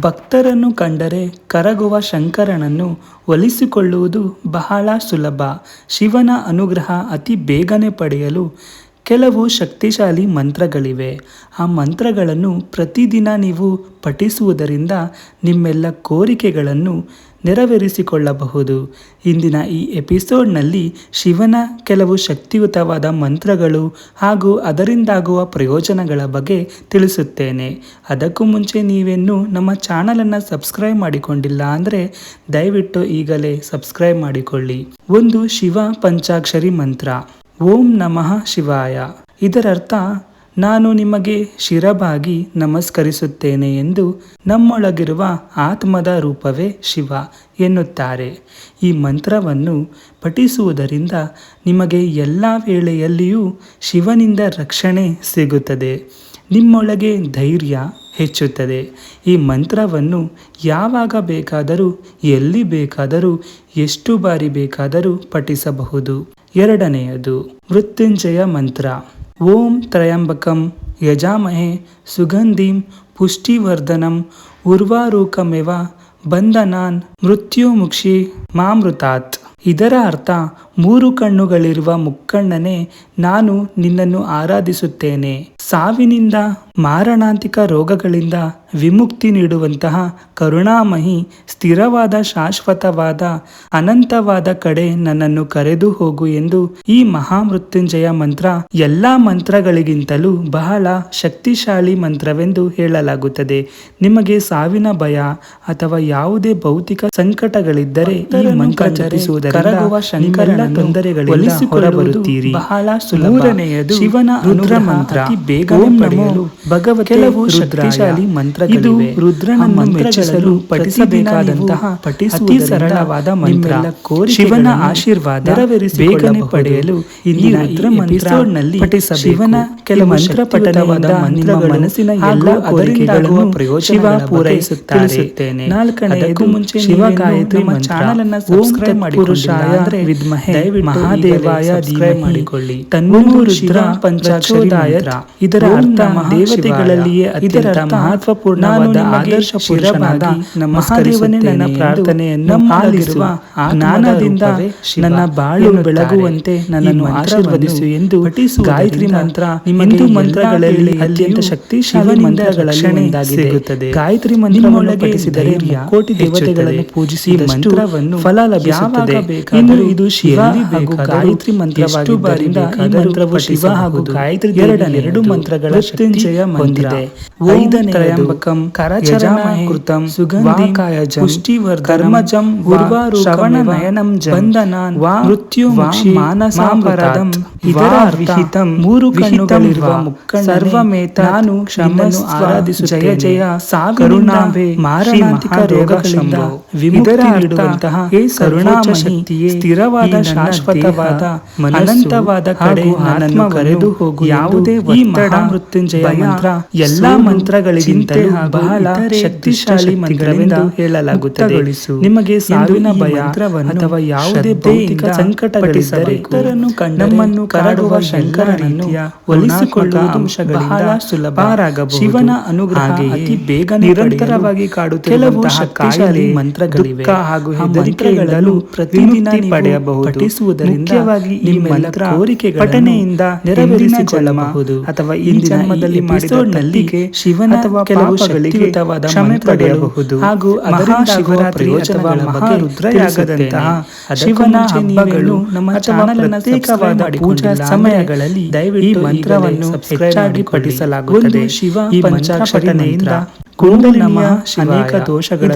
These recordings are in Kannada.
ಭಕ್ತರನ್ನು ಕಂಡರೆ ಕರಗುವ ಶಂಕರನನ್ನು ಒಲಿಸಿಕೊಳ್ಳುವುದು ಬಹಳ ಸುಲಭ. ಶಿವನ ಅನುಗ್ರಹ ಅತಿ ಬೇಗನೆ ಪಡೆಯಲು ಕೆಲವು ಶಕ್ತಿಶಾಲಿ ಮಂತ್ರಗಳಿವೆ. ಆ ಮಂತ್ರಗಳನ್ನು ಪ್ರತಿದಿನ ನೀವು ಪಠಿಸುವುದರಿಂದ ನಿಮ್ಮೆಲ್ಲ ಕೋರಿಕೆಗಳನ್ನು ನೆರವೇರಿಸಿಕೊಳ್ಳಬಹುದು. ಇಂದಿನ ಈ ಎಪಿಸೋಡ್ನಲ್ಲಿ ಶಿವನ ಕೆಲವು ಶಕ್ತಿಯುತವಾದ ಮಂತ್ರಗಳು ಹಾಗೂ ಅದರಿಂದಾಗುವ ಪ್ರಯೋಜನಗಳ ಬಗ್ಗೆ ತಿಳಿಸುತ್ತೇನೆ. ಅದಕ್ಕೂ ಮುಂಚೆ ನೀವೇನು ನಮ್ಮ ಚಾನಲನ್ನು ಸಬ್ಸ್ಕ್ರೈಬ್ ಮಾಡಿಕೊಂಡಿಲ್ಲ ಅಂದರೆ ದಯವಿಟ್ಟು ಈಗಲೇ ಸಬ್ಸ್ಕ್ರೈಬ್ ಮಾಡಿಕೊಳ್ಳಿ. ಒಂದು ಶಿವ ಪಂಚಾಕ್ಷರಿ ಮಂತ್ರ. ಓಂ ನಮಃ ಶಿವಾಯ. ಇದರರ್ಥ ನಾನು ನಿಮಗೆ ಶಿರಬಾಗಿ ನಮಸ್ಕರಿಸುತ್ತೇನೆ ಎಂದು ನಮ್ಮೊಳಗಿರುವ ಆತ್ಮದ ರೂಪವೇ ಶಿವ ಎನ್ನುತ್ತಾರೆ. ಈ ಮಂತ್ರವನ್ನು ಪಠಿಸುವುದರಿಂದ ನಿಮಗೆ ಎಲ್ಲ ವೇಳೆಯಲ್ಲಿಯೂ ಶಿವನಿಂದ ರಕ್ಷಣೆ ಸಿಗುತ್ತದೆ. ನಿಮ್ಮೊಳಗೆ ಧೈರ್ಯ ಹೆಚ್ಚುತ್ತದೆ. ಈ ಮಂತ್ರವನ್ನು ಯಾವಾಗ ಬೇಕಾದರೂ, ಎಲ್ಲಿ ಬೇಕಾದರೂ, ಎಷ್ಟು ಬಾರಿ ಬೇಕಾದರೂ ಪಠಿಸಬಹುದು. ಎರಡನೆಯದು, ಮೃತ್ಯುಂಜಯ ಮಂತ್ರ. ಓಂ ತ್ರಯಂಬಕಂ ಯಜಾಮಹೆ ಸುಗಂಧಿಂ ಪುಷ್ಟಿವರ್ಧನಂ ಉರ್ವಾರೂಕಮೆವ ಬಂಧನಾನ್ ಮೃತ್ಯುಮುಕ್ಷಿ ಮಾಮೃತಾತ್. ಇದರ ಅರ್ಥ, ಮೂರು ಕಣ್ಣುಗಳಿರುವ ಮುಕ್ಕಣ್ಣನೆ ನಾನು ನಿನ್ನನ್ನು ಆರಾಧಿಸುತ್ತೇನೆ. ಸಾವಿನಿಂದ ಮಾರಣಾಂತಿಕ ರೋಗಗಳಿಂದ ವಿಮುಕ್ತಿ ನೀಡುವಂತಹ ಕರುಣಾಮಹಿ ಸ್ಥಿರವಾದ ಶಾಶ್ವತವಾದ ಅನಂತವಾದ ಕಡೆ ನನ್ನನ್ನು ಕರೆದು ಹೋಗು ಎಂದು ಈ ಮಹಾಮೃತ್ಯುಂಜಯ ಮಂತ್ರ ಎಲ್ಲ ಮಂತ್ರಗಳಿಗಿಂತಲೂ ಬಹಳ ಶಕ್ತಿಶಾಲಿ ಮಂತ್ರವೆಂದು ಹೇಳಲಾಗುತ್ತದೆ. ನಿಮಗೆ ಸಾವಿನ ಭಯ ಅಥವಾ ಯಾವುದೇ ಭೌತಿಕ ಸಂಕಟಗಳಿದ್ದರೆ ಈ ಮಂತ್ರ ಜಪಿಸುವುದರಿಂದ ಶಂಕರನ ತೊಂದರೆಗಳಿಂದ ಹೊರಬರುತ್ತೀರಿ. ಬಹಳ ಸುಲಭ. ಶಿವನ ರುದ್ರ ಮಂತ್ರ. ಬೇಗನೆ ಪಡೆಯಲು ಭಗವತ ಕೆಲವು ಶಕ್ತಿಶಾಲಿ ಮಂತ್ರಗಳು ರುದ್ರನನ್ನು ಮೆಚ್ಚಿಸಲು ಪಠಿಸಬೇಕಾದಂತಹ ಅತಿ ಸರಳವಾದ ಮಂತ್ರ. ಶಿವನ ಆಶೀರ್ವಾದ ಬೇಗನೆ ಪಡೆಯಲು ಇಂದಿನ ರುದ್ರ ಮಂತ್ರನಲ್ಲಿ ಶಿವನ ಕೆಲ ಮಂತ್ರ ಪಠನವಾದ ನಿಮ್ಮ ಮನಸ್ಸಿನ ಎಲ್ಲ ಕೋರಿಕೆಗಳನ್ನು ಪ್ರಯೋಜನ ಪೂರೈಸುತ್ತಾರೆ. ನಾಲ್ಕನೆಯದು ಮುಂಚೆ ಶಿವ ಗಾಯತ್ರಿ ಚಾನಲ್ ಅನ್ನ ಸಬ್ಸ್ಕ್ರೈಬ್ ಮಾಡಿಕೊಳ್ಳಿ ವಿದ್ಮಹೆ. ಮಹಾದೇವಾಯ ಮಾಡಿಕೊಳ್ಳಿ. ತನ್ನೂರು ರುದ್ರ ಪಂಚಾಕ್ಷರಿ ಇದರ ಅರ್ಥ ದೇವತೆಗಳಲ್ಲಿಯೇ ಅತ್ಯಂತ ಮಹತ್ವಪೂರ್ಣವಾದ ಆದರ್ಶ ಪುರುಷನಾದ ಮಹಾದೇವನೇ ನನ್ನ ಪ್ರಾರ್ಥನೆಯನ್ನು ಆಲಿಸುವ ಜ್ಞಾನದಿಂದ ನನ್ನ ಬಾಳು ಬೆಳಗುವಂತೆ ನನ್ನನ್ನು ಆಶೀರ್ವದಿಸು ಎಂದು ಗಾಯತ್ರಿ ಮಂತ್ರ ಹಿಂದೂ ಮಂತ್ರಗಳಲ್ಲಿ ಅತ್ಯಂತ ಶಕ್ತಿಶಾಲಿ ಮಂತ್ರಗಳಲ್ಲಿ ಸಿಗುತ್ತದೆ. ಗಾಯತ್ರಿ ಮಂತ್ರವನ್ನು ಪಠಿಸಿದರೆ ಕೋಟಿ ದೇವತೆಗಳನ್ನು ಪೂಜಿಸಿ ಮಂತ್ರವನ್ನು ಫಲ ಲಭಿಸುತ್ತದೆ. ಇನ್ನು ಇದು ಶಿವ ಹಾಗೂ ಗಾಯತ್ರಿ ಮಂತ್ರವಾಗಿ ಬಾರಿಂದ ಈ ಮಂತ್ರವು ಶಿವ ಹಾಗೂ ಗಾಯತ್ರಿ ಎರಡನೇ ಎರಡು ಮಂತ್ರಗಳ ಮೃತ್ಯುಂಜಯ মন্দিরে ಐದನೇ ತ್ರಯಂಬಕಂ ಕರಚರಮಹೇ ಕೃತಂ ಸುಗಂಧಿಕಾಯಜಂ ಪುಷ್ಟಿವರ್ಧನಂ ಕರ್ಮಜಂ ಉರ್ವಾರು ಶ್ರವಣ ನಯನಂ ಬಂಧನಾನ್ ವಾ ಮೃತ್ಯು ಮಾನಸಾಂಬರದಂ ಇದರ ವಿಹಿತಂ ಮೂರು ಕಣ್ಣುಗಳಿರುವ ಮುಕ್ಕಣ್ಣ ಸರ್ವಮೇತ ನಾನು ಕ್ಷಮನ್ನು ಆರಾಧಿಸು ಜಯ ಜಯ ಸಾಗರುಣಾಂಬೆ ಮಾರಣಾಂತಿಕ ರೋಗಗಳಿಂದ ವಿಮುಕ್ತಿ ನೀಡುವಂತಹ ಹೇ ಕರುಣಾಮಶಕ್ತಿಯೇ ಸ್ಥಿರವಾದ ಶಾಶ್ವತವಾದ ಅನಂತವಾದ ಕಡೆ ನನ್ನನ್ನು ಕರೆದು ಹೋಗು ಯಾವುದೇ ಈ ಮೃತ್ಯುಂಜಯ ಮಂತ್ರ ಎಲ್ಲಾ ಮಂತ್ರಗಳಿಗಿಂತಲೂ ಬಹಳ ಶಕ್ತಿಶಾಲಿ ಮಂತ್ರವೆಂದು ಹೇಳಲಾಗುತ್ತದೆ. ನಿಮಗೆ ಸಾವಿನ ಭಯ ಅಥವಾ ಯಾವುದೇ ಭೌತಿಕ ಸಂಕಟಗಳಿದ್ದರೆ ಇತರನ್ನು ನಮ್ಮನ್ನು ಕಾಡುವ ಶಂಕರನನ್ನು ಒಲಿಸಿಕೊಳ್ಳುವ ಅಂಶಗಳಿಂದ ಸುಲಭರಾಗಬಹುದು ಶಿವನ ಅನುಗ್ರಹ ಅತಿ ಬೇಗ ನಿರಂತರವಾಗಿ ಕಾಡುತ್ತಿರುವ ಕೆಲವು ಶಕ್ತಿಶಾಲಿ ಮಂತ್ರಗಳಿವೆ. ಹಾಗೂ ಹೆದರಿಕೆಗಳಲ್ಲೂ ಪ್ರತಿದಿನ ಪಡೆಯಬಹುದು. ಪಠಿಸುವುದರಿಂದ ಈ ಮಂತ್ರ ಕೋರಿಕೆ ಪಠನೆಯಿಂದ ನೆರವೇರಿಸಿಕೊಳ್ಳಬಹುದು. ಅಥವಾ ಈ ಜನ್ಮದಲ್ಲಿ ಮಾಡಿದಲ್ಲಿ ಶಿವನ ಕೆಲವು ಶಕ್ತಿಯುತವಾದ ಕ್ಷಮೆ ಪಡೆಯಬಹುದು. ಹಾಗೂ ಮಹಾಶಿವರಾತ್ರಿ ಅಥವಾ ಮಹಾರುದ್ರಯಾಗದಂತಹ ಶಿವನ ಹಬ್ಬಗಳು ನಮ್ಮ ಚಾನಲ್ ಪ್ರತ್ಯೇಕವಾದ ಪೂಜಾ ಸಮಯಗಳಲ್ಲಿ ದಯವಿಟ್ಟು ಈ ಮಂತ್ರವನ್ನು ಹೆಚ್ಚಾಗಿ ಪಠಿಸಲಾಗುತ್ತದೆ. ಶಿವ ಈ ಪಂಚಾಕ್ಷರನೆಯಿಂದ ಕುಂಡಲಿನಿಯ ಅನೇಕ ದೋಷಗಳ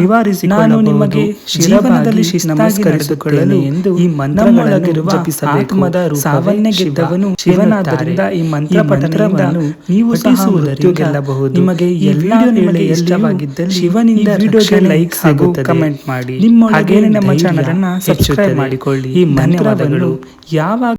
ನಿವಾರಿಸಿ ನಾನು ನಿಮಗೆ ಜೀವನದಲ್ಲಿ ಶಿಸ್ತಾಗಿ ನಡೆದುಕೊಳ್ಳಲು ಎಂದು ಈ ಮಂತ್ರಮೊಳಗಿರುವ ಆತ್ಮದ ಸಾವನ್ನೇ ಗೆದ್ದವನು ಶಿವನಾದ್ದರಿಂದ ಈ ಮಂತ್ರ ಪಠನವನ್ನು ನೀವು ಪಠಿಸುವುದನ್ನು ಗೆಲ್ಲಬಹುದು ನಿಮಗೆ ಈ ವಿಡಿಯೋ ನಿಮಗೆ ಇಷ್ಟವಾಗಿದ್ದಲ್ಲಿ ಶಿವನಿಂದ ವಿಡಿಯೋಗೆ ಲೈಕ್ ಹಾಗೂ ಕಮೆಂಟ್ ಮಾಡಿ. ನಿಮ್ಮ ಹಾಗೇನೆ ನಮ್ಮ ಚಾನಲ್ ಅನ್ನ ಸಬ್ಸ್ಕ್ರೈಬ್ ಮಾಡಿಕೊಳ್ಳಿ. ಈ ಮಂತ್ರವನ್ನು ಯಾವಾಗ